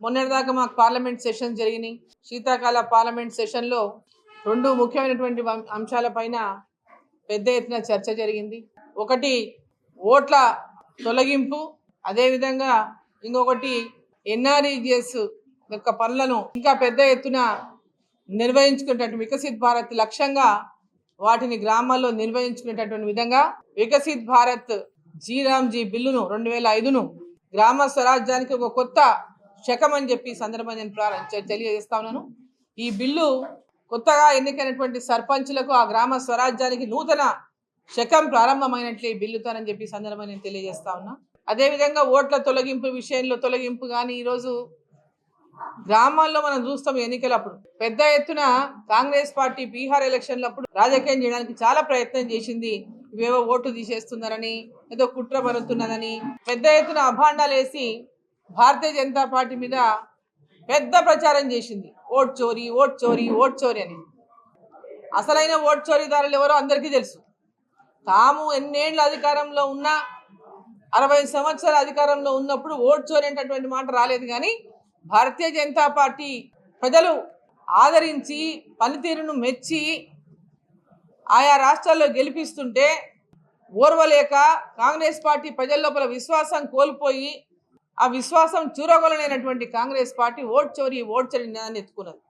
మొన్నటిదాకా మాకు parliament session జరిగినాయి. శీతాకాల పార్లమెంట్ సెషన్లో రెండు ముఖ్యమైనటువంటి అంశాలపైన పెద్ద ఎత్తున చర్చ జరిగింది. ఒకటి ఓట్ల తొలగింపు అదేవిధంగా ఇంకొకటి ఎన్ఆర్ఈజిఎస్ యొక్క పనులను ఇంకా పెద్ద ఎత్తున నిర్వహించుకునేటటువంటి వికసిత్ భారత్ లక్ష్యంగా వాటిని గ్రామాల్లో నిర్వహించుకునేటటువంటి విధంగా వికసిత్ భారత్ జీరామ్జీ బిల్లును రెండు వేల ఐదును గ్రామ స్వరాజ్యానికి ఒక కొత్త శకం అని చెప్పి సందర్భం నేను తెలియజేస్తా ఉన్నాను. ఈ బిల్లు కొత్తగా ఎన్నికైనటువంటి సర్పంచులకు ఆ గ్రామ స్వరాజ్యానికి నూతన శకం ప్రారంభమైనట్లే ఈ బిల్లుతోనని చెప్పి సందర్భం నేను తెలియజేస్తా ఉన్నా. అదేవిధంగా ఓట్ల తొలగింపు విషయంలో తొలగింపు కానీ ఈరోజు గ్రామాల్లో మనం చూస్తాం ఎన్నికలప్పుడు. పెద్ద ఎత్తున కాంగ్రెస్ పార్టీ బీహార్ ఎలక్షన్లప్పుడు రాజకీయం చేయడానికి చాలా ప్రయత్నం చేసింది. ఇవేవో ఓటు తీసేస్తున్నారని ఏదో కుట్ర పరుతున్నదని పెద్ద ఎత్తున అభాండాలు వేసి భారతీయ జనతా పార్టీ మీద పెద్ద ప్రచారం చేసింది. ఓట్ చోరీ ఓట్ చోరీ ఓట్ చోరీ అని. అసలైన ఓట్ చోరీదారులు ఎవరో అందరికీ తెలుసు. తాము ఎన్నేళ్ళు అధికారంలో ఉన్నా అరవై సంవత్సరాల అధికారంలో ఉన్నప్పుడు ఓట్ చోరీ అనేటటువంటి మాట రాలేదు కానీ భారతీయ జనతా పార్టీ ప్రజలు ఆదరించి పనితీరును మెచ్చి ఆయా రాష్ట్రాల్లో గెలిపిస్తుంటే ఓర్వలేక కాంగ్రెస్ పార్టీ ప్రజల లోపల విశ్వాసం కోల్పోయి ఆ విశ్వాసం చూరగొలనైనటువంటి కాంగ్రెస్ పార్టీ ఓట్ చోరి ఓట్ చోరి నినాదాన్ని ఎత్తుకున్నది.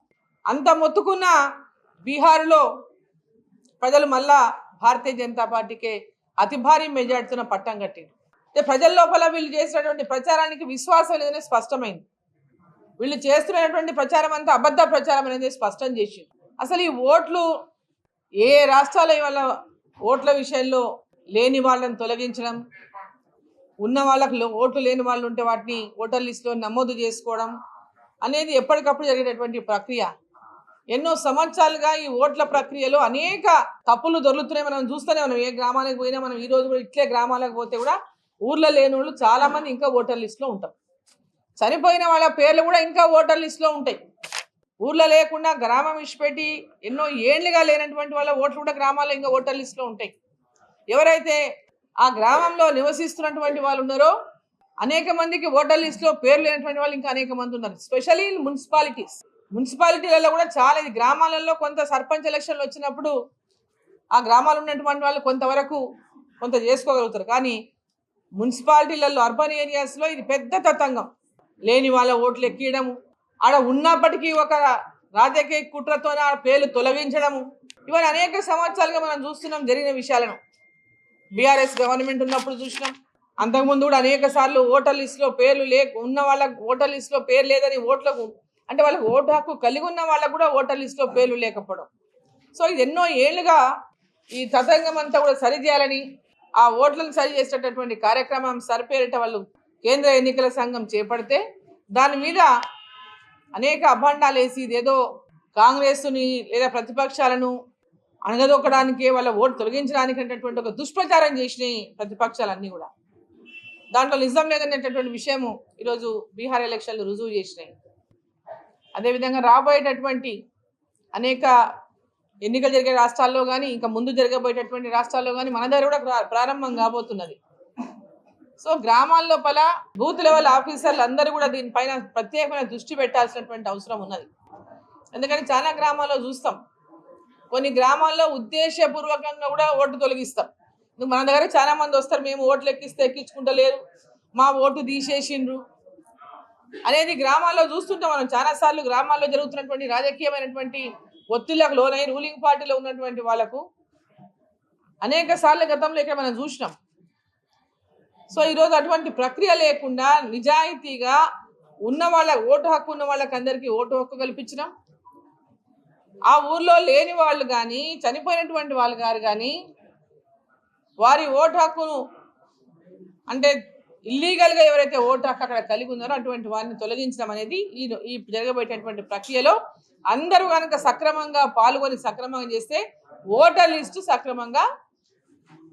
అంత మొత్తుకున్న బీహార్లో ప్రజలు మళ్ళా భారతీయ జనతా పార్టీకే అతి భారీ మెజార్టీతో పట్టం కట్టింది అంటే ప్రజల లోపల వీళ్ళు చేసినటువంటి ప్రచారానికి విశ్వాసం లేదని స్పష్టమైంది. వీళ్ళు చేస్తున్నటువంటి ప్రచారం అంతా అబద్ధ ప్రచారం అనేది స్పష్టం చేసింది అసలు ఈ ఓట్లు ఏ రాష్ట్రాల ఇవాళ ఓట్ల విషయంలో లేని వాళ్ళని తొలగించడం ఉన్న వాళ్ళకి ఓట్లు లేని వాళ్ళు ఉంటే వాటిని ఓటర్ లిస్టులో నమోదు చేసుకోవడం అనేది ఎప్పటికప్పుడు జరిగేటటువంటి ప్రక్రియ. ఎన్నో సంవత్సరాలుగా ఈ ఓట్ల ప్రక్రియలో అనేక తప్పులు దొరుకుతున్నాయి మనం చూస్తూనే మనం ఏ గ్రామానికి పోయినా మనం ఈ రోజు కూడా ఇట్లే గ్రామాలకు పోతే కూడా ఊర్లో లేని వాళ్ళు చాలామంది ఇంకా ఓటర్ లిస్టులో ఉంటారు. చనిపోయిన వాళ్ళ పేర్లు కూడా ఇంకా ఓటర్ లిస్టులో ఉంటాయి. ఊర్లో లేకుండా గ్రామం ఇచ్చిపెట్టి ఎన్నో ఏళ్ళుగా లేనటువంటి వాళ్ళ ఓట్లు కూడా గ్రామాల్లో ఇంకా ఓటర్ లిస్టులో ఉంటాయి. ఎవరైతే ఆ గ్రామంలో నివసిస్తున్నటువంటి వాళ్ళు ఉన్నారో అనేక మందికి ఓటర్ లిస్టులో పేరు లేనటువంటి వాళ్ళు ఇంకా అనేక మంది ఉన్నారు. స్పెషల్లీ మున్సిపాలిటీస్ మున్సిపాలిటీలలో కూడా చాలా ఇది గ్రామాలలో కొంత సర్పంచ్ ఎలక్షన్లు వచ్చినప్పుడు ఆ గ్రామాలు ఉన్నటువంటి వాళ్ళు కొంతవరకు కొంత చేసుకోగలుగుతారు. కానీ మున్సిపాలిటీలలో అర్బన్ ఏరియాస్లో ఇది పెద్ద తతంగం. లేని వాళ్ళ ఓట్లు ఎక్కియడము ఆడ ఉన్నప్పటికీ ఒక రాజకీయ కుట్రతో ఆ పేర్లు తొలగించడము ఇవన్నీ అనేక సంవత్సరాలుగా మనం చూస్తున్నాం జరిగిన విషయాలను. బీఆర్ఎస్ గవర్నమెంట్ ఉన్నప్పుడు చూసినాం. అంతకుముందు కూడా అనేక సార్లు ఓటర్ లిస్టులో పేర్లు లే ఉన్న వాళ్ళకు ఓటర్ లిస్టులో పేరు లేదని ఓట్లకు అంటే వాళ్ళకి ఓటు హక్కు కలిగి ఉన్న వాళ్ళకు కూడా ఓటర్ లిస్టులో పేర్లు లేకపోవడం. సో ఇది ఎన్నో ఏళ్ళుగా ఈ తతంగం అంతా కూడా సరి చేయాలని ఆ ఓట్లను సరి చేసేటటువంటి కార్యక్రమం సరిపేరిట వాళ్ళు కేంద్ర ఎన్నికల సంఘం చేపడితే దాని మీద అనేక అభాండాలు వేసి ఇదేదో కాంగ్రెస్ని లేదా ప్రతిపక్షాలను అణగదొక్కడానికి వాళ్ళ ఓటు తొలగించడానికి అనేటటువంటి ఒక దుష్ప్రచారం చేసినాయి ప్రతిపక్షాలన్నీ కూడా. దాంట్లో నిజం లేదనేటటువంటి విషయము ఈరోజు బీహార్ ఎలక్షన్లు రుజువు చేసినాయి. అదేవిధంగా రాబోయేటటువంటి అనేక ఎన్నికలు జరిగే రాష్ట్రాల్లో కానీ ఇంకా ముందు జరగబోయేటటువంటి రాష్ట్రాల్లో కానీ మన దగ్గర కూడా ప్రారంభం కాబోతున్నది. సో గ్రామాల లోపల బూత్ లెవెల్ ఆఫీసర్లు అందరూ కూడా దీనిపైన ప్రత్యేకమైన దృష్టి పెట్టాల్సినటువంటి అవసరం ఉన్నది. ఎందుకని చాలా గ్రామాల్లో చూస్తాం. కొన్ని గ్రామాల్లో ఉద్దేశపూర్వకంగా కూడా ఓటు తొలగిస్తాం. మన దగ్గర చాలా మంది వస్తారు మేము ఓట్లు ఎక్కిస్తే ఎక్కించుకుంటలేరు మా ఓటు తీసేసిండ్రు. అనేది గ్రామాల్లో చూస్తుంటాం మనం చాలా సార్లు గ్రామాల్లో జరుగుతున్నటువంటి రాజకీయమైనటువంటి ఒత్తిళ్ళకు లోనై రూలింగ్ పార్టీలో ఉన్నటువంటి వాళ్ళకు అనేక సార్లు గతంలో ఇక్కడ మనం చూసినాం. సో ఈరోజు అటువంటి ప్రక్రియ లేకుండా నిజాయితీగా ఉన్న వాళ్ళ ఓటు హక్కు ఉన్న వాళ్ళకి అందరికీ ఓటు హక్కు కల్పించినాం. ఆ ఊర్లో లేని వాళ్ళు కానీ చనిపోయినటువంటి వాళ్ళు గారు కానీ వారి ఓటు హక్కును అంటే ఇల్లీగల్గా ఎవరైతే ఓటు హక్కు అక్కడ కలిగి ఉన్నారో అటువంటి వారిని తొలగించడం అనేది ఈ ఈ జరగబోయేటటువంటి ప్రక్రియలో అందరూ కనుక సక్రమంగా పాల్గొని సక్రమంగా చేస్తే ఓటర్ లిస్టు సక్రమంగా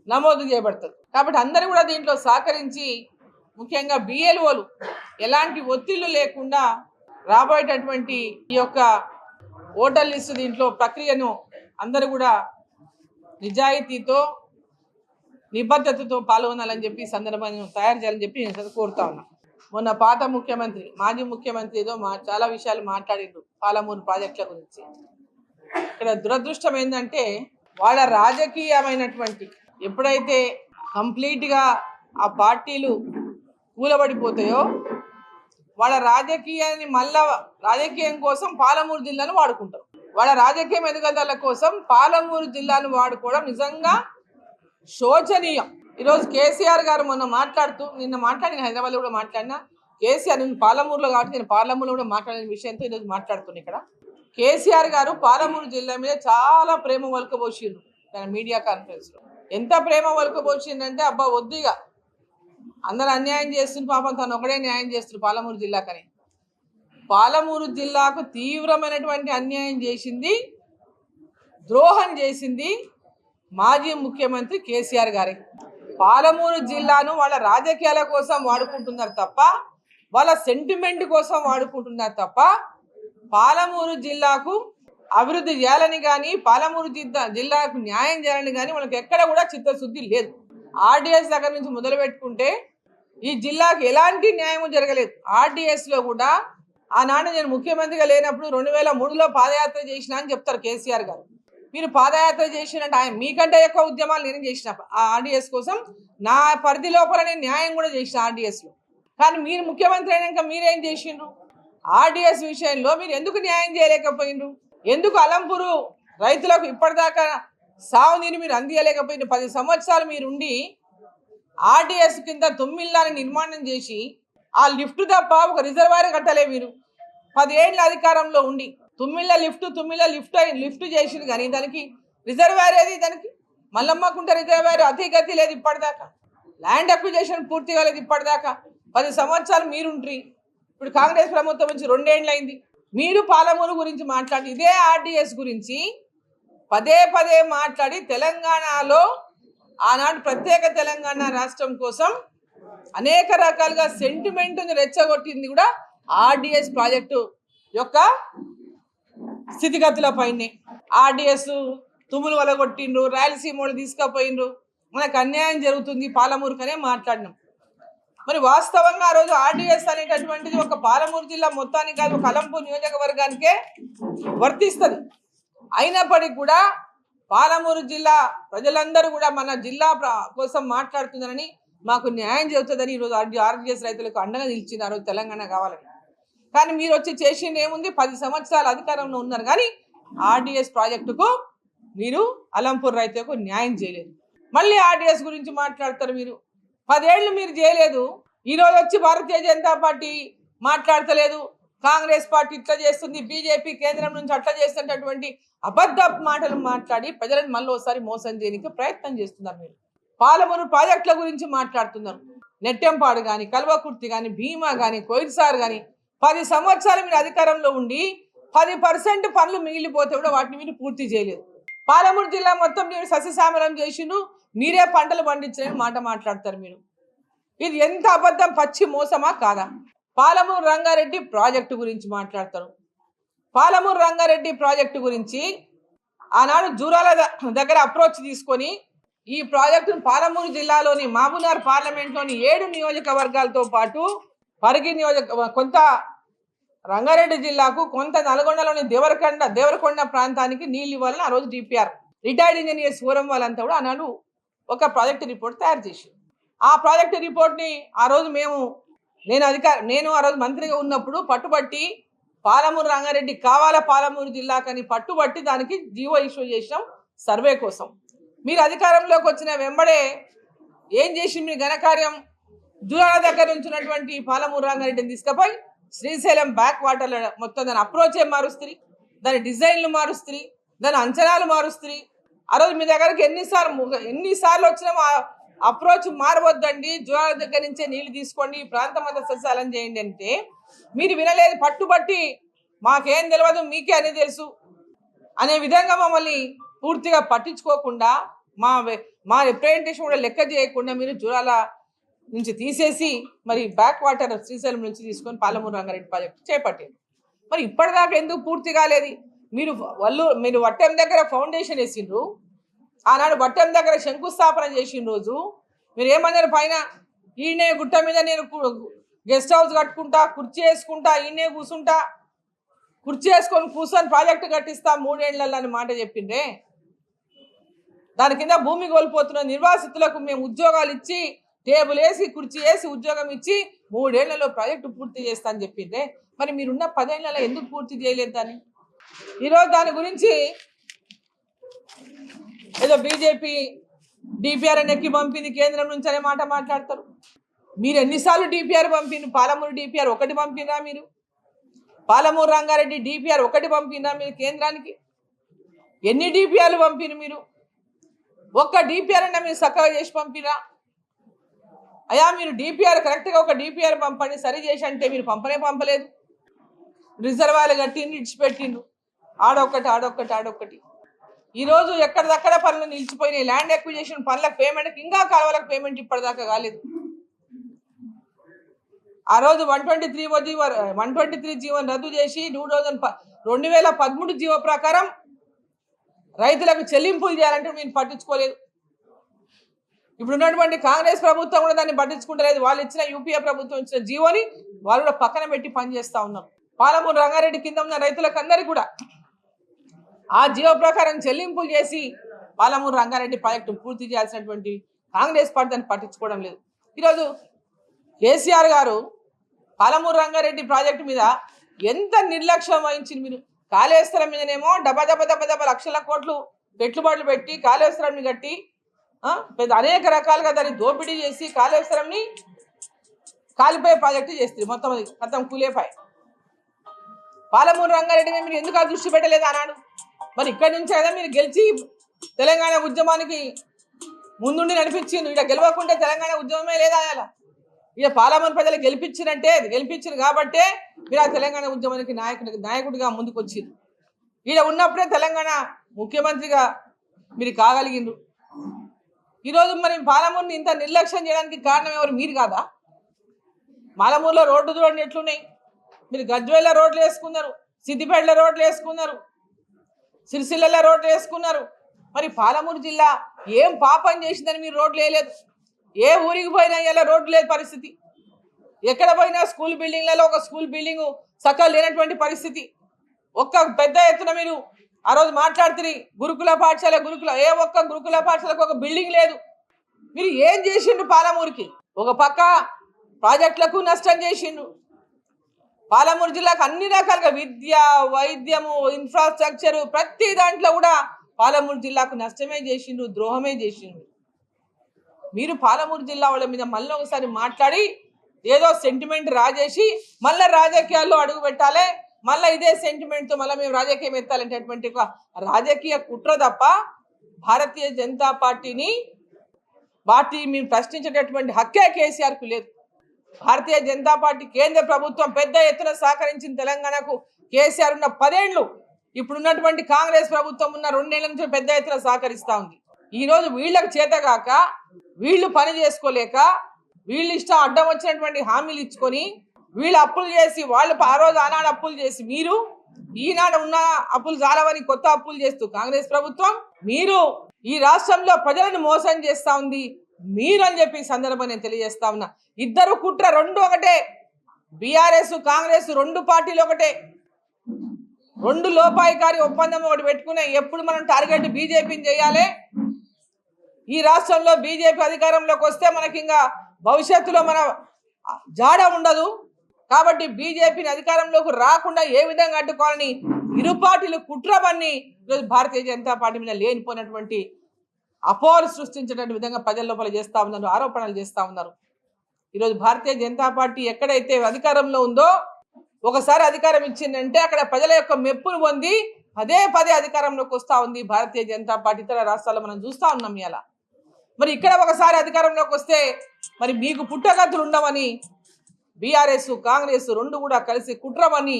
నమోదు చేయబడుతుంది. కాబట్టి అందరూ కూడా దీంట్లో సహకరించి ముఖ్యంగా బిఎల్ఓలు ఎలాంటి ఒత్తిళ్ళు లేకుండా రాబోయేటటువంటి ఈ యొక్క ఓటర్ లిస్టు దీంట్లో ప్రక్రియను అందరూ కూడా నిజాయితీతో నిబద్ధతతో పాల్గొనాలని చెప్పి సందర్భాన్ని తయారు చేయాలని చెప్పి నేను కోరుతా ఉన్నా. మొన్న పాత ముఖ్యమంత్రి మాజీ ముఖ్యమంత్రి ఏదో మా చాలా విషయాలు మాట్లాడిండ్రు పాలమూరు ప్రాజెక్టుల గురించి. ఇక్కడ దురదృష్టం ఏంటంటే వాళ్ళ రాజకీయమైనటువంటి ఎప్పుడైతే కంప్లీట్గా ఆ పార్టీలు కూలబడిపోతాయో వాళ్ళ రాజకీయాన్ని మళ్ళా రాజకీయం కోసం పాలమూరు జిల్లాను వాడుకుంటారు. వాళ్ళ రాజకీయం ఎదుగుదల కోసం పాలమూరు జిల్లాను వాడుకోవడం నిజంగా శోచనీయం. ఈరోజు కేసీఆర్ గారు మొన్న మాట్లాడుతూ నిన్న మాట్లాడిన హైదరాబాద్లో కూడా మాట్లాడినా కేసీఆర్ నేను పాలమూరులో కాబట్టి నేను పాలమూరులో కూడా మాట్లాడిన విషయంతో ఈరోజు మాట్లాడుతున్నా ఇక్కడ. కేసీఆర్ గారు పాలమూరు జిల్లా మీద చాలా ప్రేమ వలకబోసిండ్రు. తన మీడియా కాన్ఫరెన్స్లో ఎంత ప్రేమ వలకబోసిందంటే అబ్బా వద్దుగా అందరు అన్యాయం చేస్తున్న పాపం తను ఒకడే న్యాయం చేస్తున్నారు పాలమూరు జిల్లాకని. పాలమూరు జిల్లాకు తీవ్రమైనటువంటి అన్యాయం చేసింది ద్రోహం చేసింది మాజీ ముఖ్యమంత్రి కేసీఆర్ గారే. పాలమూరు జిల్లాను వాళ్ళ రాజకీయాల కోసం వాడుకుంటున్నారు తప్ప వాళ్ళ సెంటిమెంట్ కోసం వాడుకుంటున్నారు తప్ప పాలమూరు జిల్లాకు అభివృద్ధి చేయాలని కానీ పాలమూరు జిల్లా జిల్లాకు న్యాయం చేయాలని కానీ వాళ్ళకి ఎక్కడ కూడా చిత్తశుద్ధి లేదు. ఆర్డీఎస్ దగ్గర నుంచి మొదలు పెట్టుకుంటే ఈ జిల్లాకు ఎలాంటి న్యాయం జరగలేదు. ఆర్డీఎస్ కూడా కూడా ఆనాడు నేను ముఖ్యమంత్రిగా లేనప్పుడు రెండు వేల మూడులో పాదయాత్ర చేసిన అని చెప్తారు కేసీఆర్ గారు. మీరు పాదయాత్ర చేసినట్టు ఆయన మీకంటే ఎక్కువ ఉద్యమాలు నేను చేసిన ఆ ఆర్డీఎస్ కోసం నా పరిధి లోపల నేను న్యాయం కూడా చేసిన ఆర్డీఎస్లో. కానీ మీరు ముఖ్యమంత్రి అయినాక మీరేం చేసిండ్రు? ఆర్డీఎస్ విషయంలో మీరు ఎందుకు న్యాయం చేయలేకపోయిండ్రు? ఎందుకు అలంపూరు రైతులకు ఇప్పటిదాకా సాగునీరు మీరు అందియలేకపోయిండ్రు? పది సంవత్సరాలు మీరుండి ఆర్డీఎస్ కింద తొమ్మిళ్ళని నిర్మాణం చేసి ఆ లిఫ్ట్ తప్ప ఒక రిజర్వాయర్ కట్టలే మీరు పదేళ్ళ అధికారంలో ఉండి Tummilla lift Tummilla lift lift చేసింది కానీ దానికి రిజర్వాయర్ ఏది దానికి? మల్లమ్మకుంట రిజర్వాయర్ అతిగతి లేదు ఇప్పటిదాకా. ల్యాండ్ అక్విజేషన్ పూర్తి కాలేదు ఇప్పటిదాకా. పది సంవత్సరాలు మీరుంట్రి. ఇప్పుడు కాంగ్రెస్ ప్రభుత్వం నుంచి రెండేళ్ళు అయింది మీరు పాలమూరు గురించి మాట్లాడి ఇదే ఆర్డీఎస్ గురించి పదే పదే మాట్లాడి తెలంగాణలో ఆనాడు ప్రత్యేక తెలంగాణ రాష్ట్రం కోసం అనేక రకాలుగా సెంటిమెంట్ని రెచ్చగొట్టింది కూడా ఆర్డిఎస్ ప్రాజెక్టు యొక్క స్థితిగతుల పైనే. ఆర్డిఎస్ తుమ్ములు వలగొట్టిండ్రు రాయలసీమ వాళ్ళు తీసుకుపోయిండ్రు. మనకు అన్యాయం జరుగుతుంది పాలమూరుకనే మాట్లాడినాం. మరి వాస్తవంగా ఆ రోజు ఆర్డిఎస్ అనేటటువంటిది ఒక పాలమూరు జిల్లా మొత్తానికి కాదు కలంపూర్ నియోజకవర్గానికే వర్తిస్తుంది. అయినప్పటికీ కూడా పాలమూరు జిల్లా ప్రజలందరూ కూడా మన జిల్లా కోసం మాట్లాడుతున్నారని మాకు న్యాయం చెబుతుందని ఈరోజు ఆర్డి ఆర్డిఎస్ రైతులకు అండగా నిలిచినారు తెలంగాణ కావాలని. కానీ మీరు వచ్చి చేసింది ఏముంది? పది సంవత్సరాల అధికారంలో ఉన్నారు కానీ ఆర్డిఎస్ ప్రాజెక్టుకు మీరు అలంపూర్ రైతులకు న్యాయం చేయలేదు. మళ్ళీ ఆర్డిఎస్ గురించి మాట్లాడతారు మీరు. పదేళ్ళు మీరు చేయలేదు. ఈరోజు వచ్చి భారతీయ జనతా పార్టీ మాట్లాడతలేదు. కాంగ్రెస్ పార్టీ ఇట్లా చేస్తుంది బీజేపీ కేంద్రం నుంచి అట్లా చేస్తున్నటువంటి అబద్ధ మాటలు మాట్లాడి ప్రజలను మళ్ళీ ఒకసారి మోసం చేయడానికి ప్రయత్నం చేస్తున్నారు మీరు పాలమూరు ప్రాజెక్టుల గురించి మాట్లాడుతున్నారు. నెట్టెంపాడు కానీ కల్వకుర్తి కానీ భీమా కానీ కోయిల్సార్ కానీ పది సంవత్సరాలు మీరు అధికారంలో ఉండి పది పర్సెంట్ పనులు మిగిలిపోతే కూడా వాటిని మీరు పూర్తి చేయలేదు. పాలమూరు జిల్లా మొత్తం మీరు సస్యశామలం చేసిండు మీరే పంటలు పండించలేని మాట మాట్లాడతారు మీరు. ఇది ఎంత అబద్ధం పచ్చి మోసమా కాదా? పాలమూరు రంగారెడ్డి ప్రాజెక్టు గురించి మాట్లాడతారు. పాలమూరు రంగారెడ్డి ప్రాజెక్టు గురించి ఆనాడు జూరాల ద- దగ్గర అప్రోచ్ తీసుకొని ఈ ప్రాజెక్టును పాలమూరు జిల్లాలోని మహబూబ్నగర్ పార్లమెంట్లోని ఏడు నియోజకవర్గాలతో పాటు పరిగి నియోజక కొంత రంగారెడ్డి జిల్లాకు కొంత నల్గొండలోని దేవరకొండ దేవరకొండ ప్రాంతానికి నీళ్ళు ఇవ్వాలని ఆ రోజు డిపిఆర్ రిటైర్డ్ ఇంజనీర్స్ ఫోరం వాళ్ళంతా కూడా ఆనాడు ఒక ప్రాజెక్ట్ రిపోర్ట్ తయారు చేసి ఆ ప్రాజెక్ట్ రిపోర్ట్ని ఆ రోజు మేము నేను అధికార నేను ఆ రోజు మంత్రిగా ఉన్నప్పుడు పట్టుబట్టి పాలమూరు రంగారెడ్డి కావాల పాలమూరు జిల్లాకని పట్టుబట్టి దానికి జీవో ఇష్యూ చేసినాం సర్వే కోసం. మీరు అధికారంలోకి వచ్చిన వెంబడే ఏం చేసి మీ ఘనకార్యం? జూరాల దగ్గర నుంచి ఉన్నటువంటి పాలమూరు రంగారెడ్డిని తీసుకుపోయి శ్రీశైలం బ్యాక్ వాటర్ల మొత్తం దాని అప్రోచే మారుస్తుంది దాని డిజైన్లు మారుస్తుంది దాని అంచనాలు మారుస్తుంది ఆ రోజు మీ దగ్గరికి ఎన్నిసార్లు ఎన్నిసార్లు వచ్చినా అప్రోచ్ మారవద్దండి జ్వరాల దగ్గర నుంచే నీళ్ళు తీసుకోండి ఈ ప్రాంతం అంతా సస్యాలం చేయండి అంటే మీరు వినలేదు పట్టుబట్టి మాకేం తెలియదు మీకే అని తెలుసు అనే విధంగా మమ్మల్ని పూర్తిగా పట్టించుకోకుండా మా మా రిప్రజెంటేషన్ కూడా లెక్క చేయకుండా మీరు జూరాల నుంచి తీసేసి మరి బ్యాక్ వాటర్ శ్రీశైలం నుంచి తీసుకొని పాలమూరు రంగారెడ్డి ప్రాజెక్టు చేపట్టింది మరి ఇప్పటిదాకా ఎందుకు పూర్తి కాలేదు? మీరు వాళ్ళు మీరు వట్టం దగ్గర ఫౌండేషన్ వేసిండ్రు ఆనాడు బట్టం దగ్గర శంకుస్థాపన చేసిన రోజు మీరు ఏమన్నారు? పైన ఈయనే గుట్ట మీద నేను గెస్ట్ హౌస్ కట్టుకుంటా కుర్చీ వేసుకుంటా ఈయనే కూర్చుంటా కుర్చీ వేసుకొని కూర్చొని ప్రాజెక్టు కట్టిస్తా మూడేళ్ళలో అని మాట చెప్పిండ్రే. దాని కింద భూమి కోల్పోతున్న నిర్వాసితులకు మేము ఉద్యోగాలు ఇచ్చి టేబుల్ వేసి కుర్చీ వేసి ఉద్యోగం ఇచ్చి మూడేళ్ళలో ప్రాజెక్టు పూర్తి చేస్తా అని చెప్పిండ్రే. మరి మీరున్న పదేళ్ళలో ఎందుకు పూర్తి చేయలేదు దాన్ని? ఈరోజు దాని గురించి ఏదో బీజేపీ డిపిఆర్ అని ఎక్కి పంపింది కేంద్రం నుంచి అనే మాట మాట్లాడతారు. మీరు ఎన్నిసార్లు డిపిఆర్ పంపిండ్రు? పాలమూరు డిపిఆర్ ఒకటి పంపినా మీరు? పాలమూరు రంగారెడ్డి డిపిఆర్ ఒకటి పంపినా మీరు కేంద్రానికి? ఎన్ని డిపిఆర్లు పంపిరు మీరు? ఒక్క డిపిఆర్ అన్న మీరు చక్కగా చేసి పంపినా అయ్యా మీరు డిపిఆర్ కరెక్ట్గా ఒక డిపిఆర్ పంపండి సరి చేసి అంటే మీరు పంపనే పంపలేదు. రిజర్వాయర్లు కట్టి ఇడిచిపెట్టిండ్రు. ఆడొక్కటి ఆడొక్కటి ఆడొక్కటి. ఈరోజు ఎక్కడిదక్కడ పనులు నిలిచిపోయినాయి. ల్యాండ్ ఎక్విజేషన్ పనులకు పేమెంట్ ఇంకా కాలువలకు పేమెంట్ ఇప్పటిదాకా కాలేదు. ఆ రోజు one twenty three GO one twenty three Jeevan రద్దు చేసి టూ థౌజండ్ రెండు వేల పదమూడు జీవో ప్రకారం రైతులకు చెల్లింపులు చేయాలంటే మీరు పట్టించుకోలేదు. ఇప్పుడు ఉన్నటువంటి కాంగ్రెస్ ప్రభుత్వం కూడా దాన్ని పట్టించుకుంటలేదు. వాళ్ళు ఇచ్చిన యూపీఏ ప్రభుత్వం ఇచ్చిన జీవోని వాళ్ళు కూడా పక్కన పెట్టి పనిచేస్తూ ఉన్నారు పాలమూరు రంగారెడ్డి కింద ఉన్న రైతులకు అందరికీ కూడా ఆ జీవో ప్రకారం చెల్లింపులు చేసి పాలమూరు రంగారెడ్డి ప్రాజెక్టు పూర్తి చేయాల్సినటువంటి కాంగ్రెస్ పార్టీ దాన్ని పట్టించుకోవడం లేదు. ఈరోజు కేసీఆర్ గారు పాలమూరు రంగారెడ్డి ప్రాజెక్టు మీద ఎంత నిర్లక్ష్యం వహించింది మీరు? కాళేశ్వరం మీదనేమో డబ్బ దెబ్బ దెబ్బ దెబ్బ లక్షల కోట్లు పెట్టుబడులు పెట్టి కాళేశ్వరంని కట్టి పెద్ద అనేక రకాలుగా దాన్ని దోపిడీ చేసి కాళేశ్వరంని కాలిపోయే ప్రాజెక్టు చేస్తుంది మొత్తం అది మొత్తం కూలేపాయి. పాలమూరు రంగారెడ్డి మీద మీరు ఎందుకు ఆ దృష్టి పెట్టలేదు అన్నాడు మరి ఇక్కడి నుంచి కదా మీరు గెలిచి తెలంగాణ ఉద్యమానికి ముందుండి నడిపించిండు ఇక గెలవకుంటే తెలంగాణ ఉద్యమమే లేదా అలా? ఇక పార్లమెంట్ ప్రజలు గెలిపించినట్టే గెలిపించింది కాబట్టే మీరు ఆ తెలంగాణ ఉద్యమానికి నాయకుడికి నాయకుడిగా ముందుకు వచ్చింది ఈడ ఉన్నప్పుడే తెలంగాణ ముఖ్యమంత్రిగా మీరు కాగలిగిండ్రు. ఈరోజు మరి పాలమూరుని ఇంత నిర్లక్ష్యం చేయడానికి కారణం ఎవరు? మీరు కాదా? మాలమూరులో రోడ్డు చూడండి ఎట్లున్నాయి? మీరు గజ్వేల రోడ్లు వేసుకున్నారు సిద్దిపేటలో రోడ్లు వేసుకున్నారు సిరిసిల్లలో రోడ్లు వేసుకున్నారు. మరి పాలమూరు జిల్లా ఏం పాపం చేసిందని మీరు రోడ్లు వేయలేదు? ఏ ఊరికి పోయినా ఇలా రోడ్డు లేదు పరిస్థితి. ఎక్కడ పోయినా స్కూల్ బిల్డింగ్లలో ఒక స్కూల్ బిల్డింగ్ సకాలు లేనటువంటి పరిస్థితి. ఒక్క పెద్ద ఎత్తున మీరు ఆ రోజు మాట్లాడుతుంది గురుకుల పాఠశాల గురుకుల ఏ ఒక్క గురుకుల పాఠశాలకు ఒక బిల్డింగ్ లేదు. మీరు ఏం చేసిండ్రు పాలమూరుకి? ఒక పక్క ప్రాజెక్టులకు నష్టం చేసిండ్రు. పాలమూరు జిల్లాకు అన్ని రకాలుగా విద్య వైద్యము ఇన్ఫ్రాస్ట్రక్చర్ ప్రతి దాంట్లో కూడా పాలమూరు జిల్లాకు నష్టమే చేసిండ్రు ద్రోహమే చేసిండ్రు. మీరు పాలమూరు జిల్లా వాళ్ళ మీద మళ్ళీ ఒకసారి మాట్లాడి ఏదో సెంటిమెంట్ రాజేసి మళ్ళీ రాజకీయాల్లో అడుగు పెట్టాలి మళ్ళీ ఇదే సెంటిమెంట్తో మళ్ళీ మేము రాజకీయం ఎత్తాలంటేటువంటి రాజకీయ కుట్ర తప్ప భారతీయ జనతా పార్టీని పార్టీ మేము ప్రశ్నించేటటువంటి హక్కే కేసీఆర్కు లేదు. భారతీయ జనతా పార్టీ కేంద్ర ప్రభుత్వం పెద్ద ఎత్తున సహకరించిన తెలంగాణకు. కేసీఆర్ ఉన్న పదేళ్ళు ఇప్పుడున్నటువంటి కాంగ్రెస్ ప్రభుత్వం ఉన్న రెండేళ్ళ నుంచి పెద్ద ఎత్తున సహకరిస్తా ఉంది. ఈ రోజు వీళ్ళకి చేతగాక వీళ్ళు పని చేసుకోలేక వీళ్ళు ఇష్టం అడ్డం వచ్చినటువంటి హామీలు ఇచ్చుకొని వీళ్ళు అప్పులు చేసి వాళ్ళు ఆ రోజు ఆనాడు అప్పులు చేసి మీరు ఈనాడు ఉన్న అప్పులు చాలవని కొత్త అప్పులు చేస్తూ కాంగ్రెస్ ప్రభుత్వం మీరు ఈ రాష్ట్రంలో ప్రజలను మోసం చేస్తా ఉంది. మీరు అని చెప్పి సందర్భం నేను తెలియజేస్తా ఉన్నా. ఇద్దరు కుట్ర రెండు ఒకటే. బీఆర్ఎస్ కాంగ్రెస్ రెండు పార్టీలు ఒకటే. రెండు లోపాయికారి ఒప్పందం ఒకటి పెట్టుకునే ఎప్పుడు మనం టార్గెట్ బీజేపీని చేయాలి? ఈ రాష్ట్రంలో బీజేపీ అధికారంలోకి వస్తే మనకి ఇంకా భవిష్యత్తులో మన జాడ ఉండదు. కాబట్టి బీజేపీని అధికారంలోకి రాకుండా ఏ విధంగా అడ్డుకోవాలని ఇరు పార్టీలు కుట్రబన్ని ఈరోజు భారతీయ జనతా పార్టీ మీద లేనిపోయినటువంటి అపోహలు సృష్టించేటువంటి విధంగా ప్రజల లోపల చేస్తూ ఉన్నారు ఆరోపణలు చేస్తూ ఉన్నారు. ఈరోజు భారతీయ జనతా పార్టీ ఎక్కడైతే అధికారంలో ఉందో ఒకసారి అధికారం ఇచ్చిందంటే అక్కడ ప్రజల యొక్క మెప్పును పొంది పదే పదే అధికారంలోకి వస్తూ ఉంది భారతీయ జనతా పార్టీ ఇతర రాష్ట్రాల్లో మనం చూస్తా ఉన్నాం ఇలా మరి ఇక్కడ ఒకసారి అధికారంలోకి వస్తే మరి మీకు పుట్టగతులు ఉండవని బీఆర్ఎస్ కాంగ్రెస్ రెండు కూడా కలిసి కుట్రమని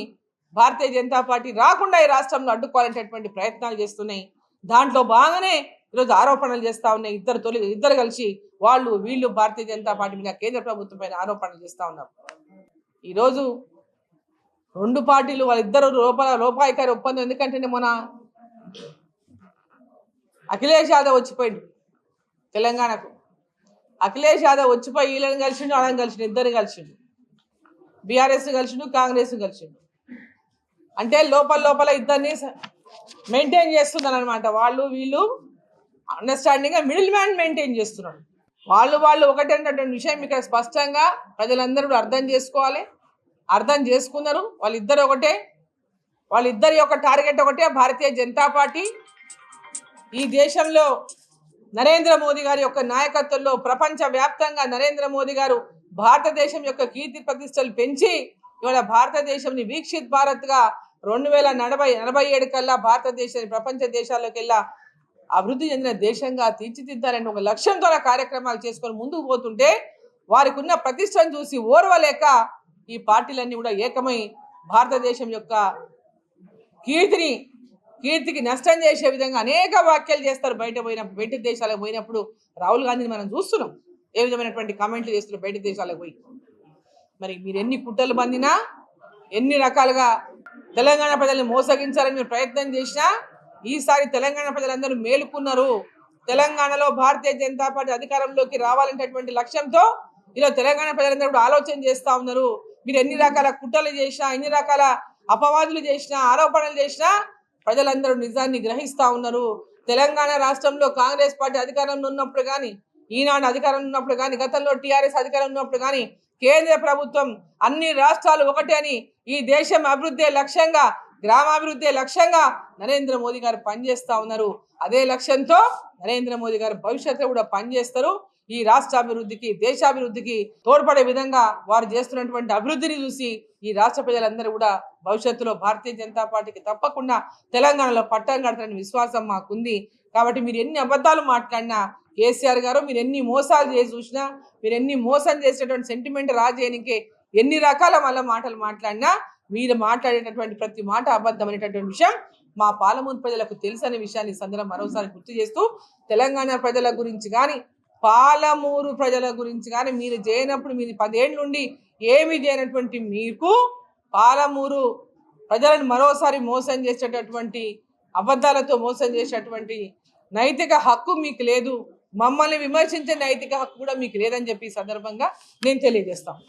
భారతీయ జనతా పార్టీ రాకుండా ఈ రాష్ట్రంలో అడ్డుకోవాలనేటటువంటి ప్రయత్నాలు చేస్తున్నాయి. దాంట్లో బాగానే ఈరోజు ఆరోపణలు చేస్తా ఉన్నాయి. ఇద్దరు తొలి ఇద్దరు కలిసి వాళ్ళు వీళ్ళు భారతీయ జనతా పార్టీ మీద కేంద్ర ప్రభుత్వం పైన ఆరోపణలు చేస్తా ఉన్నారు. ఈరోజు రెండు పార్టీలు వాళ్ళిద్దరు లోపల లోపాయికారి ఒప్పందం ఎందుకంటే మొన్న అఖిలేష్ యాదవ్ వచ్చిపోయింది తెలంగాణకు. అఖిలేష్ యాదవ్ వచ్చిపోయి వీళ్ళని కలిసిండు వాళ్ళని కలిసిండు ఇద్దరు కలిసిండు. బీఆర్ఎస్ కలిసిండు కాంగ్రెస్ కలిసిండు. అంటే లోపల లోపల ఇద్దరిని మెయింటైన్ చేస్తున్నారు అనమాట వాళ్ళు వీళ్ళు అండర్స్టాండింగ్ మిడిల్ మ్యాన్ మెయింటైన్ చేస్తున్నాడు. వాళ్ళు వాళ్ళు ఒకటే అన్నటువంటి విషయం ఇక్కడ స్పష్టంగా ప్రజలందరూ అర్థం చేసుకోవాలి. అర్థం చేసుకున్నారు. వాళ్ళిద్దరు ఒకటే. వాళ్ళిద్దరి యొక్క టార్గెట్ ఒకటే. భారతీయ జనతా పార్టీ ఈ దేశంలో నరేంద్ర మోదీ గారి యొక్క నాయకత్వంలో ప్రపంచ వ్యాప్తంగా నరేంద్ర మోదీ గారు భారతదేశం యొక్క కీర్తి ప్రతిష్టలు పెంచి ఇవాళ భారతదేశంని వీక్షిత్ భారత్గా రెండు వేల నలభై నలభై ఏడు కల్లా భారతదేశాన్ని ప్రపంచ దేశాల్లోకెల్లా అభివృద్ధి చెందిన దేశంగా తీర్చిదిద్దాలని ఒక లక్ష్యంతో కార్యక్రమాలు చేసుకొని ముందుకు పోతుంటే వారికి ఉన్న ప్రతిష్టను చూసి ఓర్వలేక ఈ పార్టీలన్నీ కూడా ఏకమై భారతదేశం యొక్క కీర్తిని కీర్తికి నష్టం చేసే విధంగా అనేక వ్యాఖ్యలు చేస్తారు. బయట పోయినప్పుడు బయట దేశాలకు పోయినప్పుడు రాహుల్ గాంధీని మనం చూస్తున్నాం. ఏ విధమైనటువంటి కామెంట్లు చేస్తున్నారు బయట దేశాలకు పోయి? మరి మీరు ఎన్ని కుట్రలు బందినా ఎన్ని రకాలుగా తెలంగాణ ప్రజల్ని మోసగించాలని మీరు ప్రయత్నం చేసినా ఈసారి తెలంగాణ ప్రజలందరూ మేలుకున్నారు. తెలంగాణలో భారతీయ జనతా పార్టీ అధికారంలోకి రావాలనేటటువంటి లక్ష్యంతో ఇలా తెలంగాణ ప్రజలందరూ కూడా ఆలోచన చేస్తా ఉన్నారు. మీరు ఎన్ని రకాల కుట్రలు చేసినా ఎన్ని రకాల అపవాదులు చేసినా ఆరోపణలు చేసినా ప్రజలందరూ నిజాన్ని గ్రహిస్తా ఉన్నారు. తెలంగాణ రాష్ట్రంలో కాంగ్రెస్ పార్టీ అధికారంలో ఉన్నప్పుడు కానీ ఈనాడు అధికారంలో ఉన్నప్పుడు కానీ గతంలో టీఆర్ఎస్ అధికారం ఉన్నప్పుడు కానీ కేంద్ర ప్రభుత్వం అన్ని రాష్ట్రాలు ఒకటే అని ఈ దేశం అభివృద్ధి లక్ష్యంగా గ్రామాభివృద్ధి లక్ష్యంగా నరేంద్ర మోదీ గారు పనిచేస్తా ఉన్నారు. అదే లక్ష్యంతో నరేంద్ర మోదీ గారు భవిష్యత్తు కూడా పనిచేస్తారు. ఈ రాష్ట్ర అభివృద్ధికి దేశాభివృద్ధికి తోడ్పడే విధంగా వారు చేస్తున్నటువంటి అభివృద్ధిని చూసి ఈ రాష్ట్ర ప్రజలందరూ కూడా భవిష్యత్తులో భారతీయ జనతా పార్టీకి తప్పకుండా తెలంగాణలో పట్టం కడతారని విశ్వాసం మాకుంది. కాబట్టి మీరు ఎన్ని అబద్ధాలు మాట్లాడినా కేసీఆర్ గారు మీరు ఎన్ని మోసాలు చేసి చూసినా మీరు ఎన్ని మోసం చేసేటువంటి సెంటిమెంట్ రాజేయనికే ఎన్ని రకాల మళ్ళీ మాటలు మాట్లాడినా మీరు మాట్లాడేటటువంటి ప్రతి మాట అబద్ధం అనేటటువంటి విషయం మా పాలమూరు ప్రజలకు తెలుసనే విషయాన్ని సందర్భం మరోసారి గుర్తు చేస్తూ తెలంగాణ ప్రజల గురించి కానీ పాలమూరు ప్రజల గురించి కానీ మీరు చేయనప్పుడు మీరు పదేళ్ళ నుండి ఏమి చేయనటువంటి మీకు పాలమూరు ప్రజలను మరోసారి మోసం చేసేటటువంటి అబద్ధాలతో మోసం చేసేటటువంటి నైతిక హక్కు మీకు లేదు. మమ్మల్ని విమర్శించే నైతిక హక్కు కూడా మీకు లేదని చెప్పి సందర్భంగా నేను తెలియజేస్తాను.